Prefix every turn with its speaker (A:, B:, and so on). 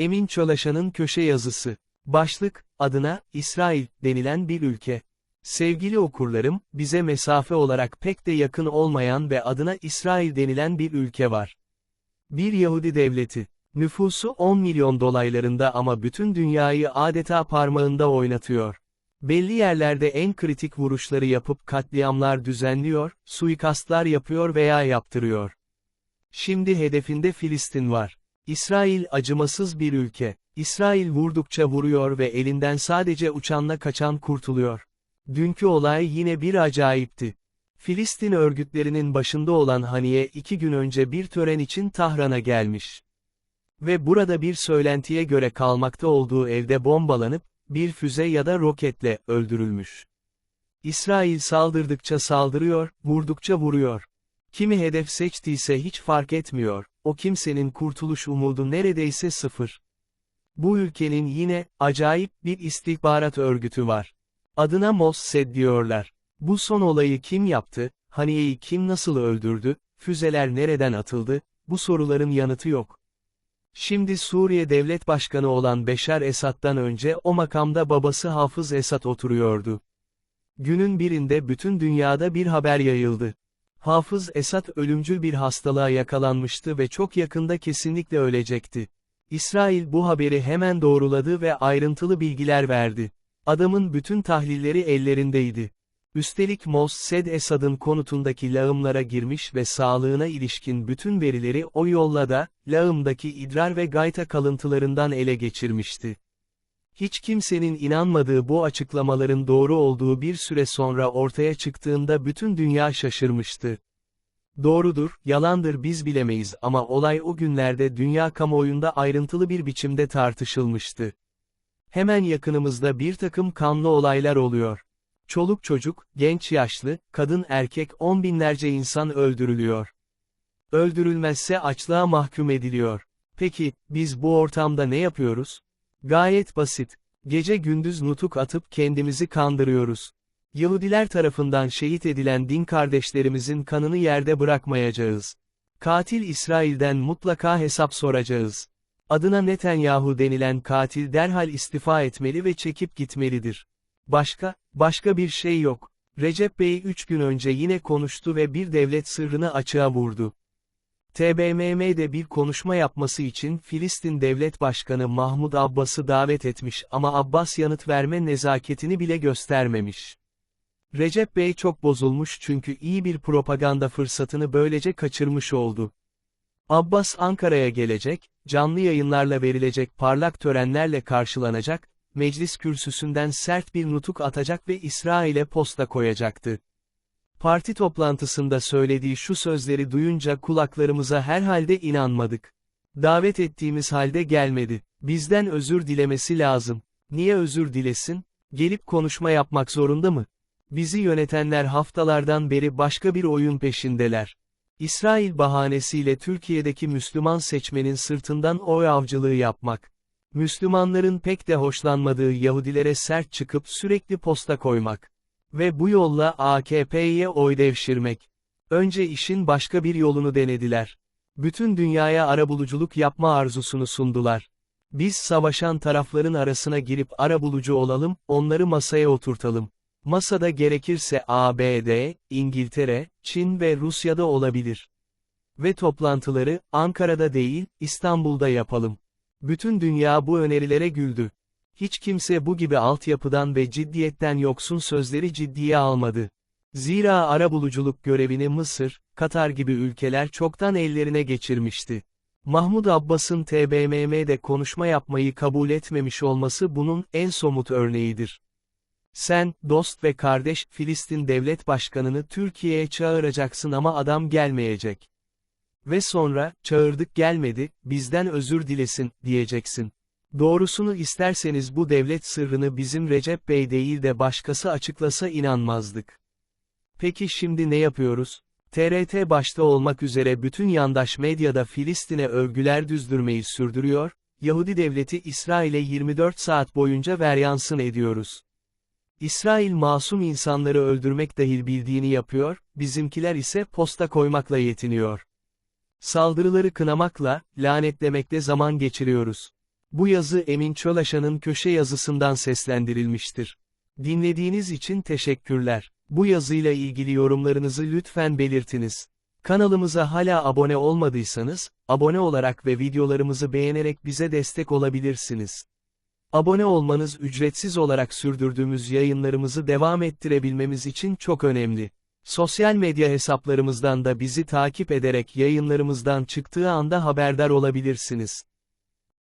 A: Emin Çolaşan'ın köşe yazısı. Başlık, adına, İsrail, denilen bir ülke. Sevgili okurlarım, bize mesafe olarak pek de yakın olmayan ve adına İsrail denilen bir ülke var. Bir Yahudi devleti. Nüfusu 10 milyon dolaylarında ama bütün dünyayı adeta parmağında oynatıyor. Belli yerlerde en kritik vuruşları yapıp katliamlar düzenliyor, suikastlar yapıyor veya yaptırıyor. Şimdi hedefinde Filistin var. İsrail acımasız bir ülke. İsrail vurdukça vuruyor ve elinden sadece uçanla kaçan kurtuluyor. Dünkü olay yine bir acayipti. Filistin örgütlerinin başında olan Haniye iki gün önce bir tören için Tahran'a gelmiş. Ve burada bir söylentiye göre kalmakta olduğu evde bombalanıp, bir füze ya da roketle öldürülmüş. İsrail saldırdıkça saldırıyor, vurdukça vuruyor. Kimi hedef seçtiyse hiç fark etmiyor, o kimsenin kurtuluş umudu neredeyse sıfır. Bu ülkenin yine, acayip bir istihbarat örgütü var. Adına Mossad diyorlar. Bu son olayı kim yaptı, Haniye'yi kim nasıl öldürdü, füzeler nereden atıldı, bu soruların yanıtı yok. Şimdi Suriye Devlet Başkanı olan Beşar Esad'dan önce o makamda babası Hafız Esad oturuyordu. Günün birinde bütün dünyada bir haber yayıldı. Hafız Esad ölümcül bir hastalığa yakalanmıştı ve çok yakında kesinlikle ölecekti. İsrail bu haberi hemen doğruladı ve ayrıntılı bilgiler verdi. Adamın bütün tahlilleri ellerindeydi. Üstelik Mossad Esad'ın konutundaki lağımlara girmiş ve sağlığına ilişkin bütün verileri o yolla da, lağımdaki idrar ve gayta kalıntılarından ele geçirmişti. Hiç kimsenin inanmadığı bu açıklamaların doğru olduğu bir süre sonra ortaya çıktığında bütün dünya şaşırmıştı. Doğrudur, yalandır biz bilemeyiz ama olay o günlerde dünya kamuoyunda ayrıntılı bir biçimde tartışılmıştı. Hemen yakınımızda bir takım kanlı olaylar oluyor. Çoluk çocuk, genç yaşlı, kadın erkek on binlerce insan öldürülüyor. Öldürülmezse açlığa mahkum ediliyor. Peki, biz bu ortamda ne yapıyoruz? Gayet basit. Gece gündüz nutuk atıp kendimizi kandırıyoruz. Yahudiler tarafından şehit edilen din kardeşlerimizin kanını yerde bırakmayacağız. Katil İsrail'den mutlaka hesap soracağız. Adına Netanyahu denilen katil derhal istifa etmeli ve çekip gitmelidir. Başka, başka bir şey yok. Recep Bey 3 gün önce yine konuştu ve bir devlet sırrını açığa vurdu. TBMM'de bir konuşma yapması için Filistin Devlet Başkanı Mahmud Abbas'ı davet etmiş ama Abbas yanıt verme nezaketini bile göstermemiş. Recep Bey çok bozulmuş çünkü iyi bir propaganda fırsatını böylece kaçırmış oldu. Abbas Ankara'ya gelecek, canlı yayınlarla verilecek parlak törenlerle karşılanacak, meclis kürsüsünden sert bir nutuk atacak ve İsrail'e posta koyacaktı. Parti toplantısında söylediği şu sözleri duyunca kulaklarımıza herhalde inanmadık. Davet ettiğimiz halde gelmedi. Bizden özür dilemesi lazım. Niye özür dilesin? Gelip konuşma yapmak zorunda mı? Bizi yönetenler haftalardan beri başka bir oyun peşindeler. İsrail bahanesiyle Türkiye'deki Müslüman seçmenin sırtından oy avcılığı yapmak. Müslümanların pek de hoşlanmadığı Yahudilere sert çıkıp sürekli posta koymak. Ve bu yolla AKP'ye oy devşirmek. Önce işin başka bir yolunu denediler. Bütün dünyaya arabuluculuk yapma arzusunu sundular. Biz savaşan tarafların arasına girip arabulucu olalım, onları masaya oturtalım. Masada gerekirse ABD, İngiltere, Çin ve Rusya'da olabilir. Ve toplantıları, Ankara'da değil, İstanbul'da yapalım. Bütün dünya bu önerilere güldü. Hiç kimse bu gibi altyapıdan ve ciddiyetten yoksun sözleri ciddiye almadı. Zira arabuluculuk görevini Mısır, Katar gibi ülkeler çoktan ellerine geçirmişti. Mahmud Abbas'ın TBMM'de konuşma yapmayı kabul etmemiş olması bunun en somut örneğidir. Sen, dost ve kardeş, Filistin devlet başkanını Türkiye'ye çağıracaksın ama adam gelmeyecek. Ve sonra, çağırdık gelmedi, bizden özür dilesin, diyeceksin. Doğrusunu isterseniz bu devlet sırrını bizim Recep Bey değil de başkası açıklasa inanmazdık. Peki şimdi ne yapıyoruz? TRT başta olmak üzere bütün yandaş medyada Filistin'e övgüler düzdürmeyi sürdürüyor, Yahudi devleti İsrail'e 24 saat boyunca veryansın ediyoruz. İsrail masum insanları öldürmek dahil bildiğini yapıyor, bizimkiler ise posta koymakla yetiniyor. Saldırıları kınamakla, lanetlemekle zaman geçiriyoruz. Bu yazı Emin Çolaşan'ın köşe yazısından seslendirilmiştir. Dinlediğiniz için teşekkürler. Bu yazıyla ilgili yorumlarınızı lütfen belirtiniz. Kanalımıza hala abone olmadıysanız, abone olarak ve videolarımızı beğenerek bize destek olabilirsiniz. Abone olmanız ücretsiz olarak sürdürdüğümüz yayınlarımızı devam ettirebilmemiz için çok önemli. Sosyal medya hesaplarımızdan da bizi takip ederek yayınlarımızdan çıktığı anda haberdar olabilirsiniz.